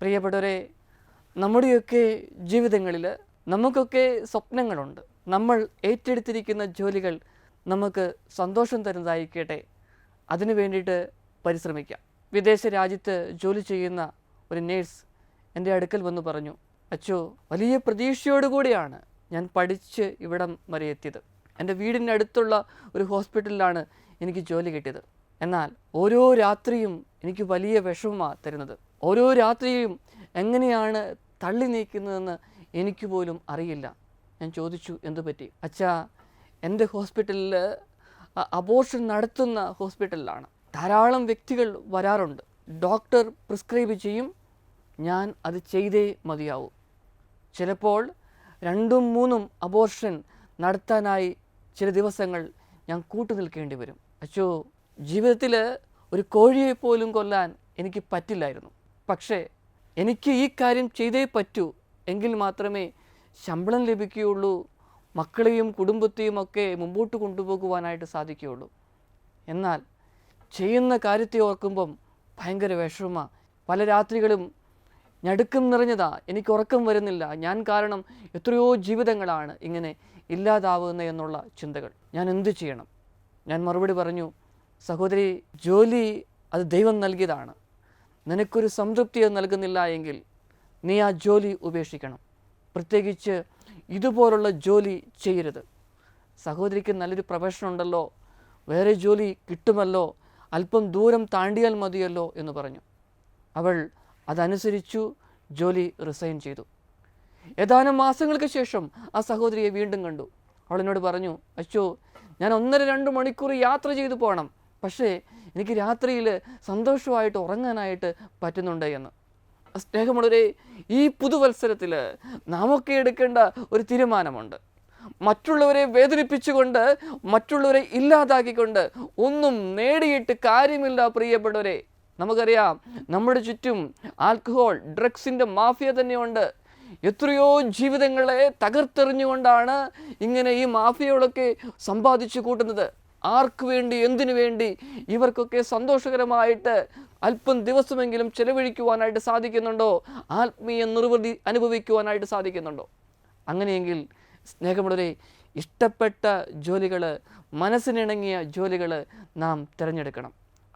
പ്രിയപ്പെട്ടവരെ നമ്മുടെയൊക്കെ ജീവിതങ്ങളിൽ നമുക്കൊക്കെ സ്വപ്നങ്ങളുണ്ട്. നമ്മൾ ഏറ്റെടുത്തിരിക്കുന്ന ജോലികൾ നമുക്ക് സന്തോഷം തരുന്നതായിരിക്കട്ടെ അതിനു വേണ്ടിയിട്ട് പരിശ്രമിക്കാം. വിദേശ രാജ്യത്ത് ജോലി ചെയ്യുന്ന ഒരു നേഴ്സ് എന്റെ അടുക്കൽ വന്ന് പറഞ്ഞു അച്ചോ വലിയ പ്രതീക്ഷയോടുകൂടിയാണ് ഞാൻ പഠിച്ച് ഇവിടം വരെ എത്തിയത്. എന്റെ വീടിന്റെ അടുത്തുള്ള ഒരു ഹോസ്പിറ്റലിലാണ് എനിക്ക് ജോലി കിട്ടിയത്. എന്നാൽ ഓരോ രാത്രിയും എനിക്ക് വലിയ വിഷമമാണ് തരുന്നത്. ഓരോ രാത്രിയും എങ്ങനെയാണ് തള്ളി നീക്കുന്നതെന്ന് എനിക്ക് പോലും അറിയില്ല. ഞാൻ ചോദിച്ചു എന്തു പറ്റി? അച്ഛാ എന്റെ ഹോസ്പിറ്റലിൽ അബോർഷൻ നടത്തുന്ന ഹോസ്പിറ്റലിലാണ്. ധാരാളം വ്യക്തികൾ വരാറുണ്ട്. ഡോക്ടർ പ്രിസ്ക്രൈബ് ചെയ്യും ഞാൻ അത് ചെയ്തേ മതിയാവൂ. ചിലപ്പോൾ രണ്ടും മൂന്നും അബോർഷൻ നടത്താനായി ചില ദിവസങ്ങൾ ഞാൻ കൂട്ടു നിൽക്കേണ്ടി വരും. അച്ചോ ജീവിതത്തിൽ ഒരു കോഴിയെ പോലും കൊല്ലാൻ എനിക്ക് പറ്റില്ലായിരുന്നു. പക്ഷേ എനിക്ക് ഈ കാര്യം ചെയ്തേ പറ്റൂ എങ്കിൽ മാത്രമേ ശമ്പളം ലഭിക്കുകയുള്ളൂ മക്കളെയും കുടുംബത്തെയും ഒക്കെ മുമ്പോട്ട് കൊണ്ടുപോകുവാനായിട്ട് സാധിക്കുകയുള്ളൂ. എന്നാൽ ചെയ്യുന്ന കാര്യത്തെ ഓർക്കുമ്പം ഭയങ്കര വിഷമ പല രാത്രികളും ഞടുക്കം നിറഞ്ഞതാ. എനിക്ക് ഉറക്കം വരുന്നില്ല. ഞാൻ കാരണം എത്രയോ ജീവിതങ്ങളാണ് ഇങ്ങനെ ഇല്ലാതാവുന്ന എന്നുള്ള ചിന്തകൾ. ഞാൻ എന്ത് ചെയ്യണം? ഞാൻ മറുപടി പറഞ്ഞു സഹോദരി ജോലി അത് ദൈവം നൽകിയതാണ്. നിനക്കൊരു സംതൃപ്തി അത് നൽകുന്നില്ല എങ്കിൽ നീ ആ ജോലി ഉപേക്ഷിക്കണം. പ്രത്യേകിച്ച് ഇതുപോലുള്ള ജോലി ചെയ്യരുത്. സഹോദരിക്ക് നല്ലൊരു പ്രൊഫഷൻ ഉണ്ടല്ലോ വേറെ ജോലി കിട്ടുമല്ലോ അല്പം ദൂരം താണ്ടിയാൽ മതിയല്ലോ എന്ന് പറഞ്ഞു. അവൾ അതനുസരിച്ചു ജോലി റിസൈൻ ചെയ്തു. ഏതാനും മാസങ്ങൾക്ക് ശേഷം ആ സഹോദരിയെ വീണ്ടും കണ്ടു. അവൾ പറഞ്ഞു അച്ചോ ഞാൻ ഒന്നര രണ്ട് മണിക്കൂർ യാത്ര ചെയ്തു പോകണം പക്ഷേ എനിക്ക് രാത്രിയിൽ സന്തോഷമായിട്ട് ഉറങ്ങാനായിട്ട് പറ്റുന്നുണ്ട് എന്ന്. സ്നേഹമുള്ളവരെ ഈ പുതുവത്സരത്തിൽ നാമൊക്കെ എടുക്കേണ്ട ഒരു തീരുമാനമുണ്ട്. മറ്റുള്ളവരെ വേദനിപ്പിച്ചുകൊണ്ട് മറ്റുള്ളവരെ ഇല്ലാതാക്കിക്കൊണ്ട് ഒന്നും നേടിയിട്ട് കാര്യമില്ല പ്രിയപ്പെട്ടവരെ. നമുക്കറിയാം നമ്മുടെ ചുറ്റും ആൽക്കഹോൾ ഡ്രഗ്സിന്റെ മാഫിയ തന്നെയുണ്ട്. എത്രയോ ജീവിതങ്ങളെ തകർത്തെറിഞ്ഞുകൊണ്ടാണ് ഇങ്ങനെ ഈ മാഫിയകളൊക്കെ സമ്പാദിച്ചു കൂട്ടുന്നത്. ആർക്ക് വേണ്ടി എന്തിനു വേണ്ടി? ഇവർക്കൊക്കെ സന്തോഷകരമായിട്ട് അല്പം ദിവസമെങ്കിലും ചെലവഴിക്കുവാനായിട്ട് സാധിക്കുന്നുണ്ടോ? ആത്മീയ നിർവൃതി അനുഭവിക്കുവാനായിട്ട് സാധിക്കുന്നുണ്ടോ? അങ്ങനെയെങ്കിൽ സ്നേഹമുള്ളവരെ ഇഷ്ടപ്പെട്ട ജോലികൾ മനസ്സിനിണങ്ങിയ ജോലികൾ നാം തിരഞ്ഞെടുക്കണം.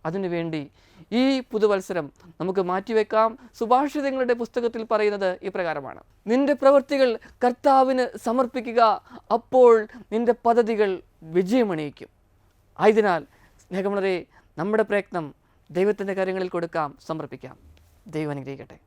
അതിനുവേണ്ടി ഈ പുതുവത്സരം നമുക്ക് മാറ്റിവെക്കാം. സുഭാഷിതങ്ങളുടെ പുസ്തകത്തിൽ പറയുന്നത് ഇപ്രകാരമാണ് നിന്റെ പ്രവൃത്തികൾ കർത്താവിന് സമർപ്പിക്കുക അപ്പോൾ നിന്റെ പദ്ധതികൾ വിജയമണിയിക്കും. ആയതിനാൽ സ്നേഹമുള്ളവരെ നമ്മുടെ പ്രയത്നം ദൈവത്തിന്റെ കാര്യങ്ങളിൽ കൊടുക്കാം സമർപ്പിക്കാം. ദൈവം അനുഗ്രഹിക്കട്ടെ.